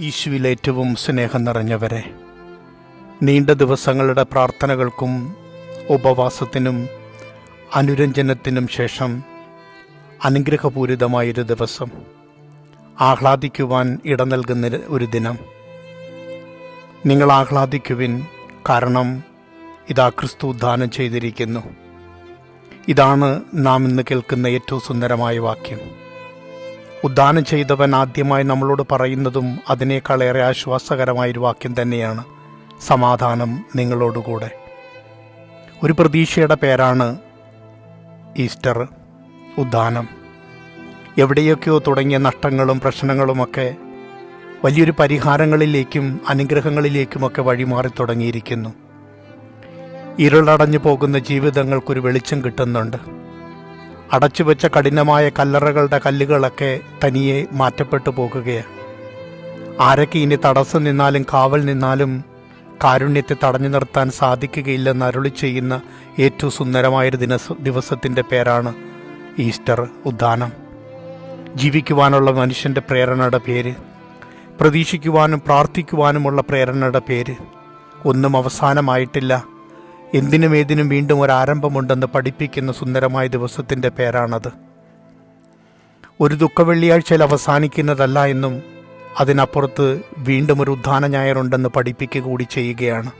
ഈശുവിൽ ഏറ്റവും സ്നേഹം നിറഞ്ഞവരെ നീണ്ട ദിവസങ്ങളുടെ പ്രാർത്ഥനകൾക്കും ഉപവാസത്തിനും അനുരഞ്ജനത്തിനും ശേഷം അനുഗ്രഹപൂരിതമായൊരു ദിവസം ആഹ്ലാദിക്കുവാൻ ഇട നൽകുന്ന ഒരു ദിനം. നിങ്ങൾ ആഹ്ലാദിക്കുവിൻ കാരണം ഇതാ ക്രിസ്തു ദാനം ചെയ്തിരിക്കുന്നു. ഇതാണ് നാം ഇന്ന് കേൾക്കുന്ന ഏറ്റവും സുന്ദരമായ വാക്യം. ഉദ്ദാനം ചെയ്തവൻ ആദ്യമായി നമ്മളോട് പറയുന്നതും അതിനേക്കാളേറെ ആശ്വാസകരമായൊരു വാക്യം തന്നെയാണ് സമാധാനം നിങ്ങളോടുകൂടെ. ഒരു പ്രതീക്ഷയുടെ പേരാണ് ഈസ്റ്റർ ഉദ്ദാനം എവിടെയൊക്കെയോ തുടങ്ങിയ നഷ്ടങ്ങളും പ്രശ്നങ്ങളുമൊക്കെ വലിയൊരു പരിഹാരങ്ങളിലേക്കും അനുഗ്രഹങ്ങളിലേക്കുമൊക്കെ വഴിമാറി തുടങ്ങിയിരിക്കുന്നു. ഇരുളടഞ്ഞു പോകുന്ന ജീവിതങ്ങൾക്കൊരു വെളിച്ചം കിട്ടുന്നുണ്ട്. അടച്ചുവെച്ച കഠിനമായ കല്ലറകളുടെ കല്ലുകളൊക്കെ തനിയെ മാറ്റപ്പെട്ടു പോകുകയാണ്. ആരൊക്കെ ഇനി തടസ്സം നിന്നാലും കാവൽ നിന്നാലും കാരുണ്യത്തെ തടഞ്ഞു നിർത്താൻ സാധിക്കുകയില്ലെന്ന് അരുളി ചെയ്യുന്ന ഏറ്റവും സുന്ദരമായൊരു ദിനസ ദിവസത്തിന്റെ പേരാണ് ഈസ്റ്റർ ഉദ്ദാനം. ജീവിക്കുവാനുള്ള മനുഷ്യന്റെ പ്രേരണയുടെ പേര് പ്രതീക്ഷിക്കുവാനും പ്രാർത്ഥിക്കുവാനുമുള്ള പ്രേരണയുടെ പേര് ഒന്നും അവസാനമായിട്ടില്ല. എന്തിനും ഏതിനും വീണ്ടും ഒരു ആരംഭമുണ്ടെന്ന് പഠിപ്പിക്കുന്ന സുന്ദരമായ ദിവസത്തിന്റെ പേരാണത്. ഒരു ദുഃഖവെള്ളിയാഴ്ചയിൽ അവസാനിക്കുന്നതല്ല എന്നും അതിനപ്പുറത്ത് വീണ്ടും ഒരു ഉദ്ധാന ഞായറുണ്ടെന്ന് പഠിപ്പിക്കുക കൂടി ചെയ്യുകയാണ്.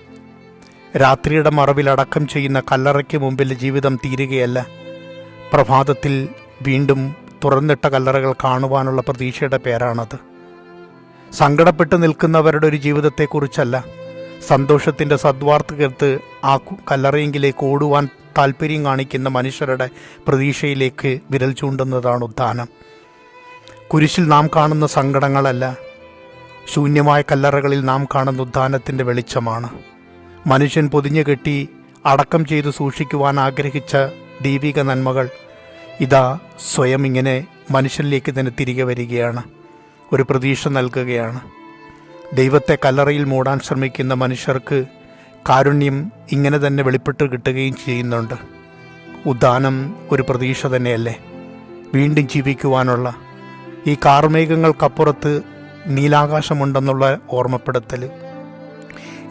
രാത്രിയുടെ മറവിൽ അടക്കം ചെയ്യുന്ന കല്ലറയ്ക്ക് മുമ്പിൽ ജീവിതം തീരുകയല്ല. പ്രഭാതത്തിൽ വീണ്ടും തുറന്നിട്ട കല്ലറകൾ കാണുവാനുള്ള പ്രതീക്ഷയുടെ പേരാണത്. സങ്കടപ്പെട്ട് നിൽക്കുന്നവരുടെ ഒരു ജീവിതത്തെക്കുറിച്ചല്ല. സന്തോഷത്തിന്റെ സദ്വാർത്ത കേർത്ത് ആ കല്ലറയെങ്കിലേക്ക് ഓടുവാൻ താല്പര്യം കാണിക്കുന്ന മനുഷ്യരുടെ പ്രതീക്ഷയിലേക്ക് വിരൽ ചൂണ്ടുന്നതാണ് ഉദ്ധാനം. കുരിശിൽ നാം കാണുന്ന സങ്കടങ്ങളല്ല ശൂന്യമായ കല്ലറകളിൽ നാം കാണുന്ന ഉദ്ധാനത്തിന്റെ വെളിച്ചമാണ്. മനുഷ്യൻ പൊതിഞ്ഞു കെട്ടി അടക്കം ചെയ്തു സൂക്ഷിക്കുവാൻ ആഗ്രഹിച്ച ദൈവിക നന്മകൾ ഇതാ സ്വയം ഇങ്ങനെ മനുഷ്യനിലേക്ക് തന്നെ തിരികെ വരികയാണ്. ഒരു പ്രതീക്ഷ നൽകുകയാണ്. ദൈവത്തെ കല്ലറയിൽ മൂടാൻ ശ്രമിക്കുന്ന മനുഷ്യർക്ക് കാരുണ്യം ഇങ്ങനെ തന്നെ വെളിപ്പെട്ട് കിട്ടുകയും ചെയ്യുന്നുണ്ട്. ഉദാനം ഒരു പ്രതീക്ഷ തന്നെയല്ലേ? വീണ്ടും ജീവിക്കുവാനുള്ള ഈ കാർമേഘങ്ങൾക്കപ്പുറത്ത് നീലാകാശമുണ്ടെന്നുള്ള ഓർമ്മപ്പെടുത്തൽ.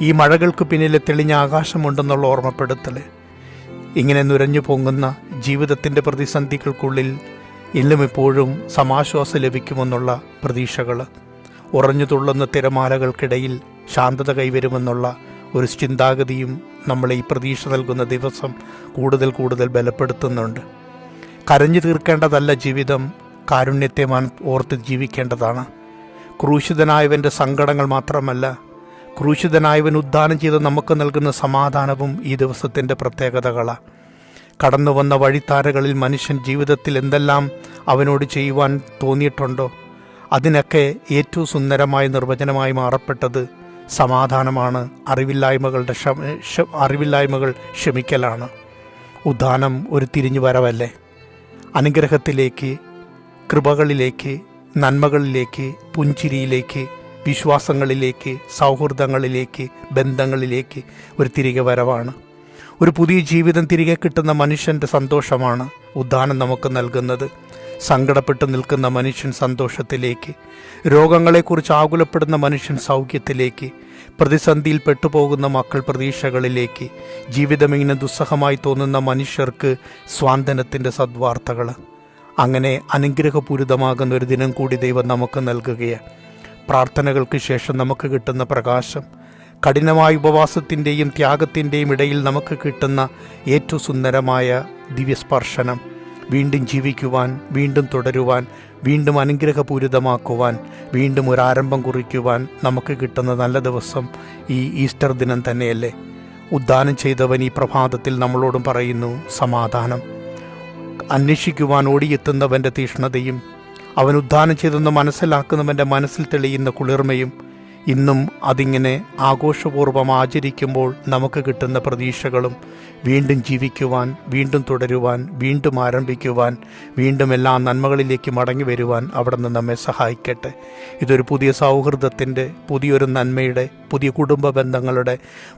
ഈ മഴകൾക്ക് പിന്നിൽ തെളിഞ്ഞ ആകാശമുണ്ടെന്നുള്ള ഓർമ്മപ്പെടുത്തൽ. ഇങ്ങനെ നുരഞ്ഞു പൊങ്ങുന്ന ജീവിതത്തിന്റെ പ്രതിസന്ധികൾക്കുള്ളിൽ ഇന്നും ഇപ്പോഴും സമാശ്വാസം ലഭിക്കുമെന്നുള്ള പ്രതീക്ഷകൾ. ഉറഞ്ഞു തുള്ളുന്ന തിരമാലകൾക്കിടയിൽ ശാന്തത കൈവരുമെന്നുള്ള ഒരു ചിന്താഗതിയും നമ്മളെ ഈ പ്രതീക്ഷ നൽകുന്ന ദിവസം കൂടുതൽ കൂടുതൽ ബലപ്പെടുത്തുന്നുണ്ട്. കരഞ്ഞു തീർക്കേണ്ടതല്ല ജീവിതം കാരുണ്യത്തെ മാൻ ഓർത്ത് ജീവിക്കേണ്ടതാണ്. ക്രൂശിതനായവന്റെ സങ്കടങ്ങൾ മാത്രമല്ല ക്രൂശിതനായവൻ ഉദ്ധാനം ചെയ്ത് നമുക്ക് നൽകുന്ന സമാധാനവും ഈ ദിവസത്തിന്റെ പ്രത്യേകതകളാണ് കടന്നു വന്ന വഴിത്താരകളിൽ മനുഷ്യൻ ജീവിതത്തിൽ എന്തെല്ലാം അവനോട് ചെയ്യുവാൻ തോന്നിയിട്ടുണ്ടോ? അതിനൊക്കെ ഏറ്റവും സുന്ദരമായ നിർവചനമായി മാറപ്പെട്ടത് സമാധാനമാണ് അറിവില്ലായ്മകളുടെ അറിവില്ലായ്മകൾ ക്ഷമിക്കലാണ്. ഉദാനം ഒരു തിരിഞ്ഞു വരവല്ലേ? അനുഗ്രഹത്തിലേക്ക് കൃപകളിലേക്ക് നന്മകളിലേക്ക് പുഞ്ചിരിയിലേക്ക് വിശ്വാസങ്ങളിലേക്ക് സൗഹൃദങ്ങളിലേക്ക് ബന്ധങ്ങളിലേക്ക് ഒരു തിരികെ വരവാണ്. ഒരു പുതിയ ജീവിതം തിരികെ കിട്ടുന്ന മനുഷ്യന്റെ സന്തോഷമാണ് ഉദാനം നമുക്ക് നൽകുന്നത്. സങ്കടപ്പെട്ട് നിൽക്കുന്ന മനുഷ്യൻ സന്തോഷത്തിലേക്ക് രോഗങ്ങളെക്കുറിച്ച് ആകുലപ്പെടുന്ന മനുഷ്യൻ സൗഖ്യത്തിലേക്ക് പ്രതിസന്ധിയിൽ പെട്ടുപോകുന്ന മക്കൾ പ്രതീക്ഷകളിലേക്ക് ജീവിതമിങ്ങനെ ദുസ്സഹമായി തോന്നുന്ന മനുഷ്യർക്ക് സ്വാന്തനത്തിന്റെ സദ്വാർത്തകൾ. അങ്ങനെ അനുഗ്രഹപൂരിതമാകുന്ന ഒരു ദിനം കൂടി ദൈവം നമുക്ക് നൽകുകയാണ്. പ്രാർത്ഥനകൾക്ക് ശേഷം നമുക്ക് കിട്ടുന്ന പ്രകാശം കഠിനമായ ഉപവാസത്തിന്റെയും ത്യാഗത്തിന്റെയും ഇടയിൽ നമുക്ക് കിട്ടുന്ന ഏറ്റവും സുന്ദരമായ ദിവ്യസ്പർശനം. വീണ്ടും ജീവിക്കുവാൻ വീണ്ടും തുടരുവാൻ വീണ്ടും അനുഗ്രഹപൂരിതമാക്കുവാൻ വീണ്ടും ഒരാരംഭം കുറിക്കുവാൻ നമുക്ക് കിട്ടുന്ന നല്ല ദിവസം ഈ ഈസ്റ്റർ ദിനം തന്നെയല്ലേ? ഉദ്ദാനം ചെയ്തവൻ ഈ പ്രഭാതത്തിൽ നമ്മളോടും പറയുന്നു സമാധാനം. അന്വേഷിക്കുവാൻ ഓടിയെത്തുന്നവന്റെ തീഷ്ണതയും അവൻ ഉദ്ദാനം ചെയ്തെന്ന് മനസ്സിലാക്കുന്നവന്റെ മനസ്സിൽ തെളിയുന്ന കുളിർമയും ഇന്നും അതിങ്ങനെ ആഘോഷപൂർവം ആചരിക്കുമ്പോൾ നമുക്ക് കിട്ടുന്ന പ്രതീക്ഷകളും വീണ്ടും ജീവിക്കുവാൻ വീണ്ടും തുടരുവാൻ വീണ്ടും ആരംഭിക്കുവാൻ വീണ്ടും എല്ലാ നന്മകളിലേക്ക് മടങ്ങി വരുവാൻ അവിടെ നിന്ന് നമ്മെ സഹായിക്കട്ടെ. ഇതൊരു പുതിയ സൗഹൃദത്തിന്റെ പുതിയൊരു നന്മയുടെ പുതിയ കുടുംബ ബന്ധങ്ങളുടെ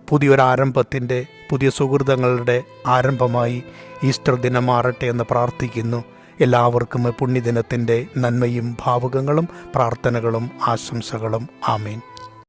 പുതിയൊരു ആരംഭത്തിന്റെ പുതിയ സുഹൃതങ്ങളുടെ ആരംഭമായി ഈസ്റ്റർ ദിനം മാറട്ടെ എന്ന് പ്രാർത്ഥിക്കുന്നു. എല്ലാവർക്കും പുണ്യദിനത്തിന്റെ നന്മയും ഭാവുകങ്ങളും പ്രാർത്ഥനകളും ആശംസകളും. ആമേൻ.